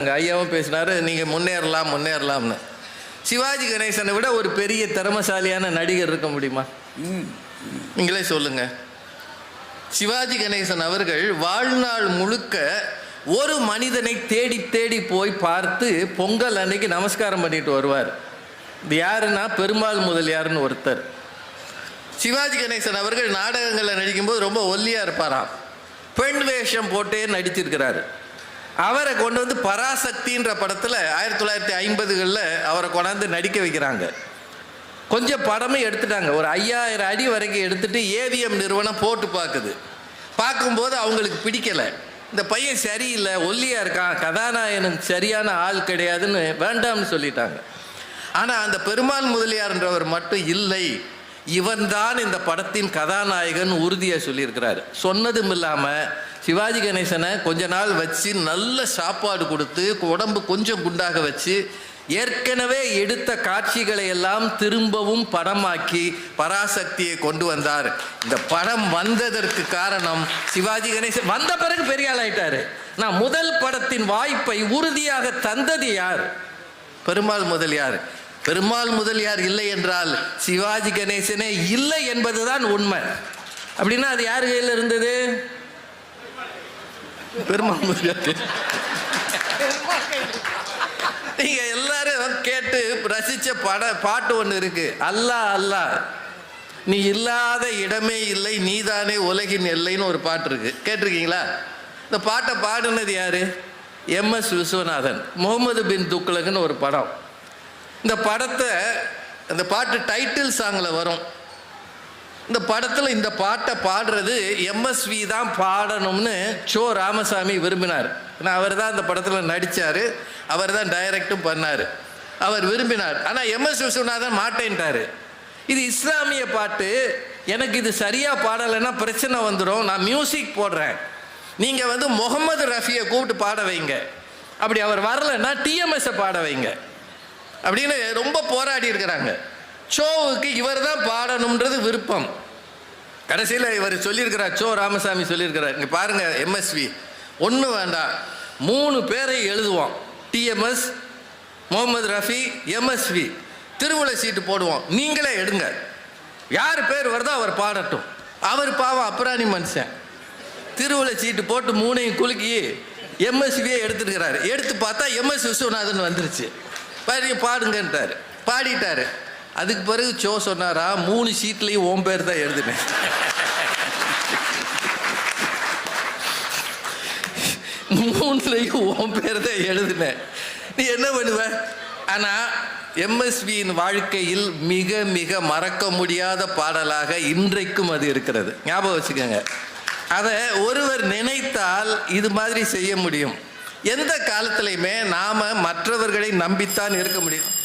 அங்கே ஐயாவும் பேசினாரு நீங்கள் முன்னேறலாம் முன்னேறலாம்னு. சிவாஜி கணேசனை விட ஒரு பெரிய திறமசாலியான நடிகர் இருக்க முடியுமா? நீங்களே சொல்லுங்க. சிவாஜி கணேசன் அவர்கள் வாழ்நாள் முழுக்க ஒரு மனிதனை தேடி தேடி போய் பார்த்து பொங்கல் அன்னைக்கு நமஸ்காரம் பண்ணிட்டு வருவார். இது யாருன்னா பெருமாள் முதலியார்னு ஒருத்தர். சிவாஜி கணேசன் அவர்கள் நாடகங்களில் நடிக்கும்போது ரொம்ப ஒல்லியாக இருப்பாராம். பெண் வேஷம் போட்டே நடிச்சிருக்கிறாரு. அவரை கொண்டு வந்து பராசக்தின்ற படத்தில் ஆயிரத்தி தொள்ளாயிரத்தி ஐம்பதுகளில் அவரை கொண்டாந்து நடிக்க வைக்கிறாங்க. கொஞ்சம் படமே எடுத்துட்டாங்க. ஒரு ஐயாயிரம் அடி வரைக்கும் எடுத்துட்டு ஏவிஎம் நிறுவனம் போட்டு பார்க்குது பார்க்கும்போது அவங்களுக்கு பிடிக்கலை. இந்த பையன் சரியில்லை ஒல்லியாக இருக்கான் கதாநாயகன் சரியான ஆள் கிடையாதுன்னு வேண்டாம்னு சொல்லிட்டாங்க. ஆனால் அந்த பெருமாள் முதலியார்ன்றவர் மட்டும் இல்லை. இவன்தான் இந்த படத்தின் கதாநாயகன் உறுதியாக சொல்லியிருக்கிறாரு. சொன்னதும் இல்லாமல் சிவாஜி கணேசனை கொஞ்ச நாள் வச்சு நல்ல சாப்பாடு கொடுத்து உடம்பு கொஞ்சம் குண்டாக வச்சு ஏற்கனவே எடுத்த காட்சிகளை எல்லாம் திரும்பவும் படமாக்கி பராசக்தியை கொண்டு வந்தார். இந்த படம் வந்ததற்கு காரணம் சிவாஜி கணேசன். வந்த பிறகு பெரிய ஆள் ஆயிட்டாரு. நான் முதல் படத்தின் வாய்ப்பை உறுதியாக தந்தது யார்? பெருமாள் முதலியார். பெருமாள் முதலியார் இல்லை என்றால் சிவாஜி கணேசனே இல்லை என்பதுதான் உண்மை. அப்படின்னா அது யார் கையில் இருந்தது? பெருமாள் முதலியார் நீங்க எல்லாரும் கேட்டு ரசிச்ச பட பாட்டு ஒன்று இருக்கு. அல்லாஹ் அல்லா. நீ இல்லாத இடமே இல்லை நீதானே உலகின் எல்லைன்னு ஒரு பாட்டு இருக்கு. கேட்டிருக்கீங்களா? இந்த பாட்டை பாடினது யாரு? M S Viswanathan. Mohammed bin துக்ளக்னு ஒரு படம். இந்த படத்தை அந்த பாட்டு டைட்டில் சாங்கில் வரும். இந்த படத்தில் இந்த பாட்டை பாடுறது எம்எஸ்வி தான் பாடணும்னு சோ ராமசாமி விரும்பினார். ஏன்னா அவர் தான் இந்த படத்தில் நடித்தார் அவர் தான் டைரக்டும் பண்ணார். அவர் விரும்பினார். ஆனால் எம்எஸ் விஸ்வநாதன் மாட்டேன்ட்டார். இது இஸ்லாமிய பாட்டு. எனக்கு இது சரியாக பாடலைன்னா பிரச்சனை வந்துடும் நான் மியூசிக் போடுறேன். நீங்கள் வந்து முகமது ரஃபியை கூப்பிட்டு பாட வைங்க. அப்படி அவர் வரலைன்னா டிஎம்எஸ்ஸை பாட வைங்க. அப்படின்னு ரொம்ப போராடி இருக்கிறாங்க. ஷோவுக்கு இவர் தான் பாடணுன்றது விருப்பம். கடைசியில் இவர் சொல்லியிருக்கிறார் சோ ராமசாமி சொல்லியிருக்கிறார். இங்கே பாருங்க எம்எஸ்வி ஒன்றும் வேண்டாம். மூணு பேரை எழுதுவோம். டிஎம்எஸ் முகமது ரஃபி எம்எஸ்வி திருவிழா சீட்டு போடுவோம். நீங்களே எடுங்க. யார் பேர் வருதோ அவர் பாடட்டும். அவர் பாவம் அப்ராணி மனுஷன். திருவிழா சீட்டு போட்டு மூணையும் குலுக்கி எம்எஸ்வியே எடுத்துருக்கிறாரு. எடுத்து பார்த்தா எம்எஸ் விஸ்வநாதன் வந்துருச்சு. பாடி பாடுங்கன்ட்டார். பாடிட்டார். அதுக்கு பிறகு சோ சொன்னாரா மூணு சீட்லேயும் ஓம் பேர் தான் எழுதினேன். மூணுலையும் ஓம் பேர் தான் எழுதினேன். நீ என்ன பண்ணுவ? ஆனால் எம்எஸ்வியின் வாழ்க்கையில் மிக மிக மறக்க முடியாத பாடலாக இன்றைக்கும் அது இருக்கிறது. ஞாபகம் வச்சுக்கோங்க. அதை ஒருவர் நினைத்தால் இது மாதிரி செய்ய முடியும். எந்த காலத்திலையுமே நாம் மற்றவர்களை நம்பித்தான் இருக்க முடியும்.